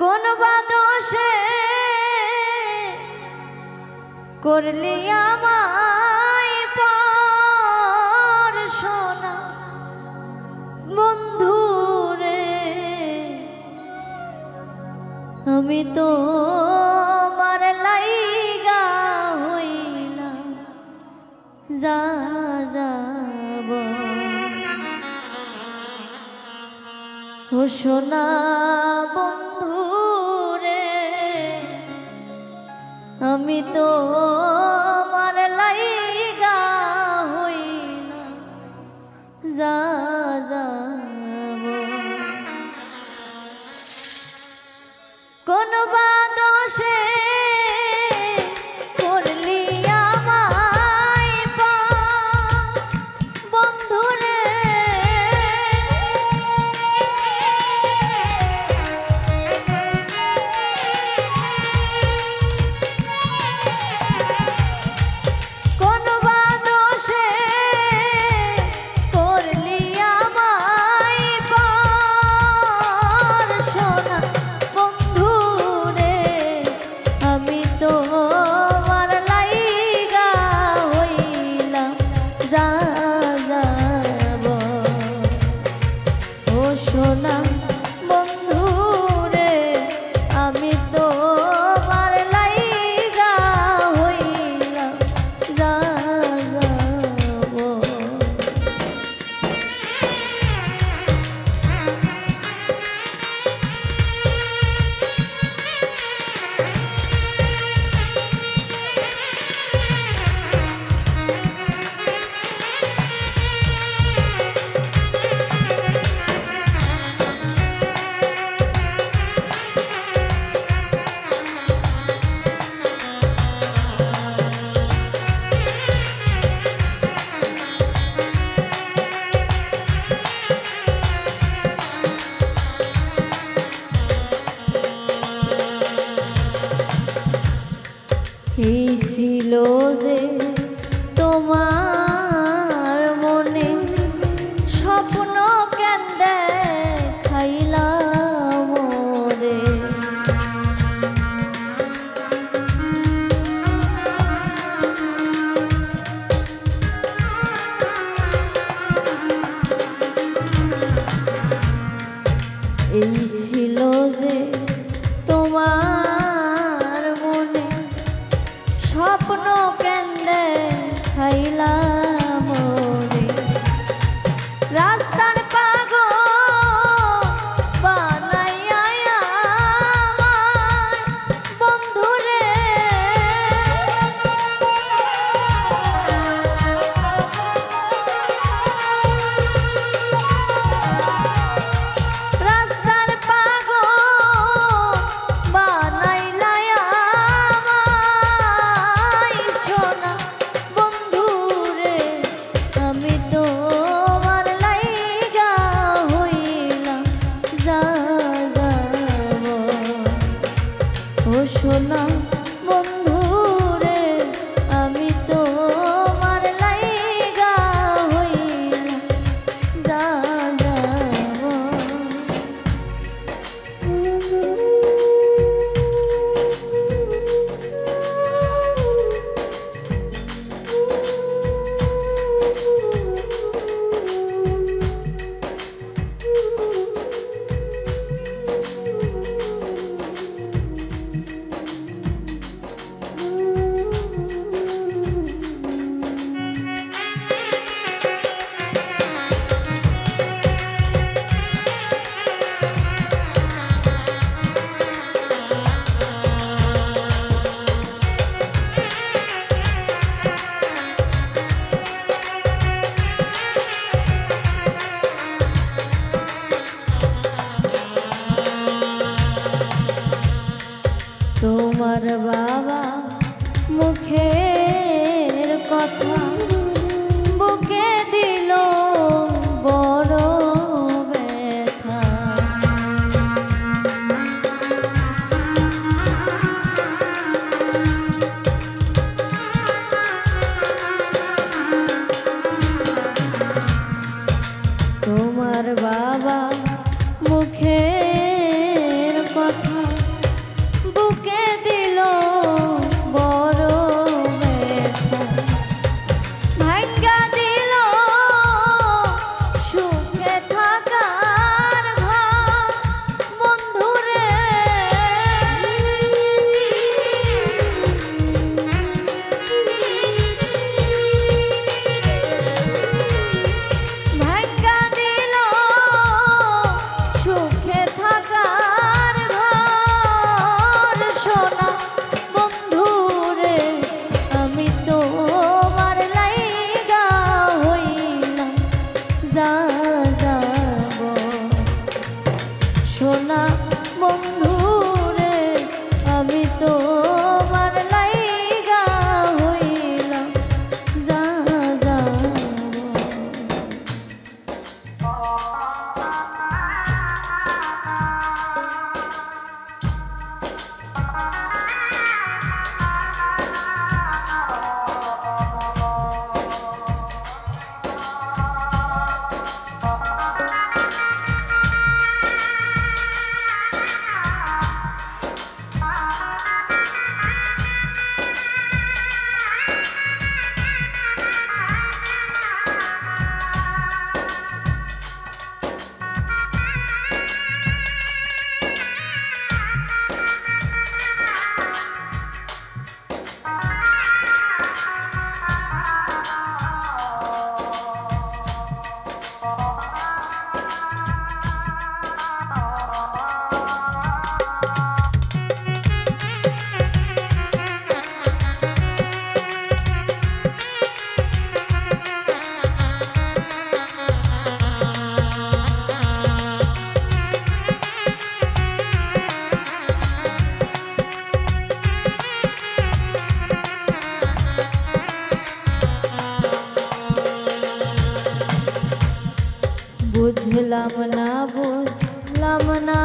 কোন বাদশে করলি আমায় পর সোনা বন্ধু রে, আমি তো লাইগা হইলাম, যা সোনা বন্ধু তুমি তো Okay. বুঝলাম না বুঝলাম না।